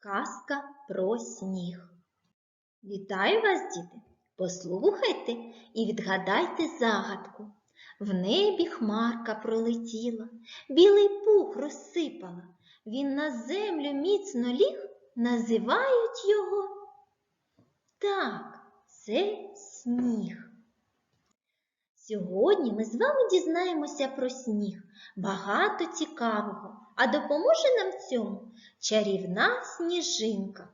Казка про сніг. Вітаю вас, діти! Послухайте і відгадайте загадку. В небі хмарка пролетіла, білий пух розсипала. Він на землю міцно ліг, називають його. Так, це сніг. Сьогодні ми з вами дізнаємося про сніг. Багато цікавого, а допоможе нам в цьому чарівна сніжинка.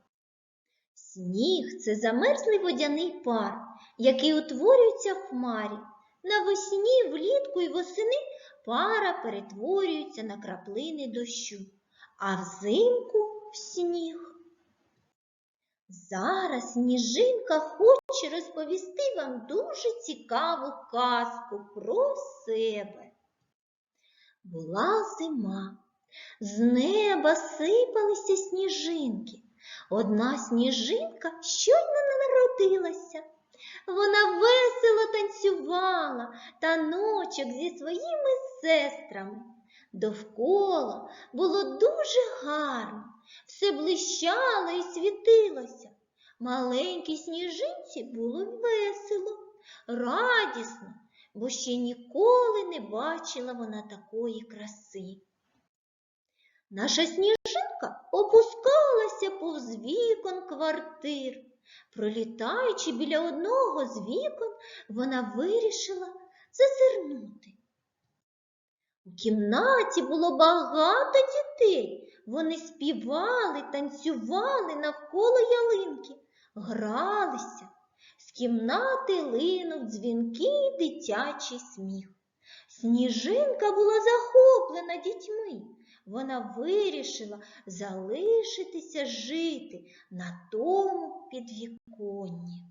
Сніг це замерзлий водяний пар, який утворюється в хмарі. Навесні, влітку і восени пара перетворюється на краплини дощу, а взимку в сніг. Зараз сніжинка хоче розповісти вам дуже цікаву казку про себе. Була зима, з неба сипалися сніжинки. Одна сніжинка щойно народилася. Вона весело танцювала таночок зі своїми сестрами. Довкола було дуже гарно, все блищало і світилося. Маленькій сніжинці було весело, радісно, бо ще ніколи не бачила вона такої краси. Наша сніжинка опускалася повз вікон квартир. Пролітаючи біля одного з вікон, вона вирішила зазирнути. У кімнаті було багато дітей. Вони співали, танцювали навколо ялинки, гралися. З кімнати линув дзвінкий дитячий сміх. Сніжинка була захоплена дітьми. Вона вирішила залишитися жити на тому підвіконні.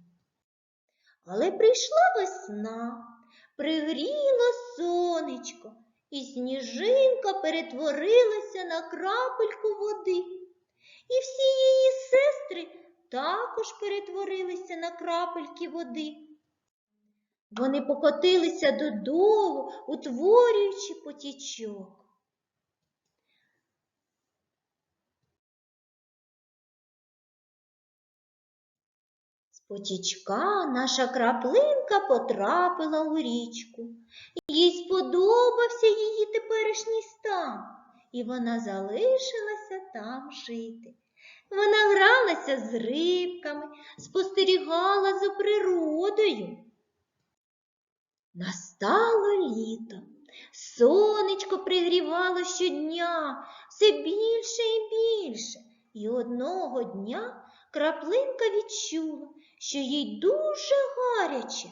Але прийшла весна, пригріло сонечко, і сніжинка перетворилася на крапельку води. І всі її сестри також перетворилися на крапельки води. Вони покотилися додолу, утворюючи потічок. Потічка наша краплинка потрапила у річку. Їй сподобався її теперішній стан, і вона залишилася там жити. Вона гралася з рибками, спостерігала за природою. Настало літо. Сонечко пригрівало щодня все більше і більше, і одного дня краплинка відчула, що їй дуже гаряче.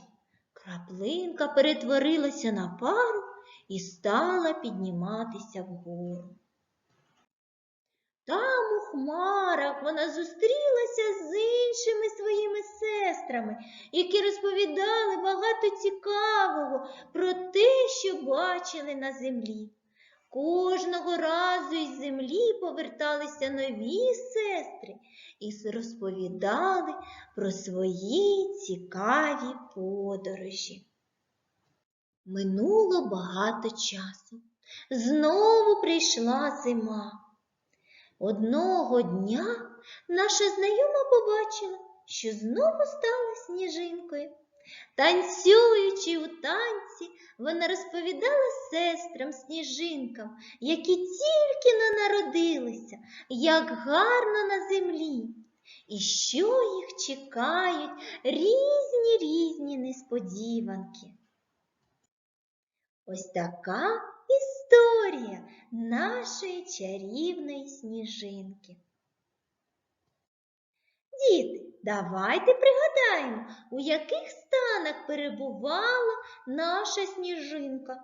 Краплинка перетворилася на пару і стала підніматися вгору. Там у хмарах вона зустрілася з іншими своїми сестрами, які розповідали багато цікавого про те, що бачили на землі. Кожного разу із землі поверталися нові сестри і розповідали про свої цікаві подорожі. Минуло багато часу. Знову прийшла зима. Одного дня наша знайома побачила, що знову стала сніжинкою. Танцюючи у танці, вона розповідала сестрам сніжинкам, які тільки не народилися, як гарно на землі, і що їх чекають різні різні несподіванки. Ось така історія нашої чарівної сніжинки. Діти, давайте пригадаємо, у яких станах перебувала наша сніжинка.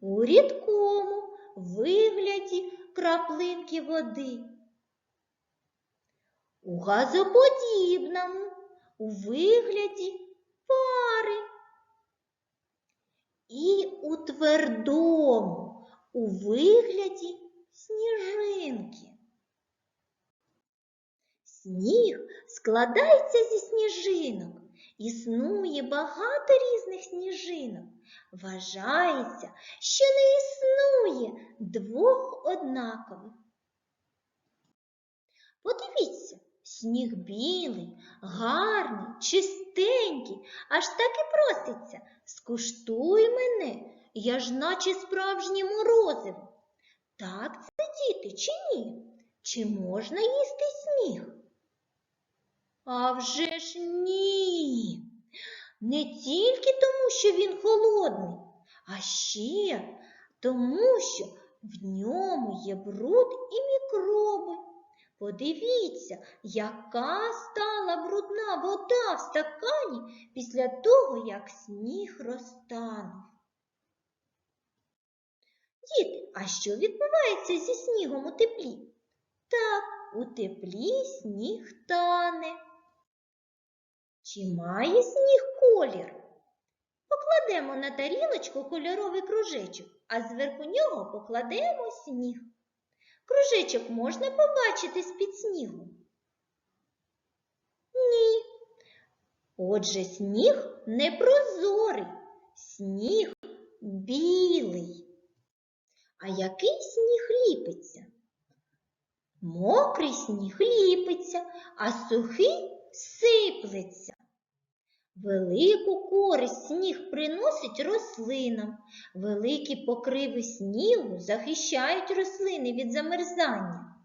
У рідкому вигляді краплинки води. У газоподібному у вигляді пари. І у твердому у вигляді сніжинки. Сніг складається зі сніжинок. Існує багато різних сніжинок. Вважається, що не існує двох однакових. Подивіться, сніг білий, гарний, чистенький, аж так і проситься. Скуштуй мене, я ж наче справжнє морозиво. Так це діти чи ні? Чи можна їсти сніг? А вже ж ні. Не тільки тому, що він холодний, а ще тому, що в ньому є бруд і мікроби. Подивіться, яка стала брудна вода в стакані після того, як сніг розтанув. Діти, а що відбувається зі снігом у теплі? Так, у теплі сніг тане. Чи має сніг колір? Покладемо на тарілочку кольоровий кружечок, а зверху нього покладемо сніг. Кружечок можна побачити з-під снігу? Ні. Отже, сніг не прозорий, сніг білий. А який сніг ліпиться? Мокрий сніг ліпиться, а сухий сиплеться. Велику користь сніг приносить рослинам. Великі покриви снігу захищають рослини від замерзання.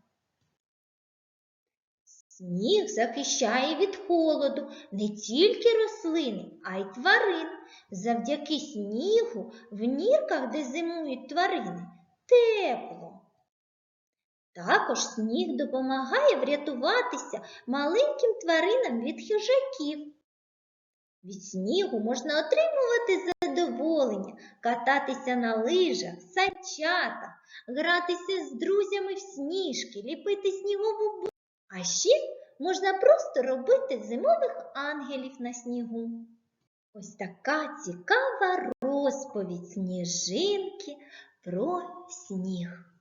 Сніг захищає від холоду не тільки рослини, а й тварин. Завдяки снігу в нірках, де зимують тварини, тепло. Також сніг допомагає врятуватися маленьким тваринам від хижаків. Від снігу можна отримувати задоволення, кататися на лижах, санчатах, гратися з друзями в сніжки, ліпити снігову бу. А ще можна просто робити зимових ангелів на снігу. Ось така цікава розповідь сніжинки про сніг.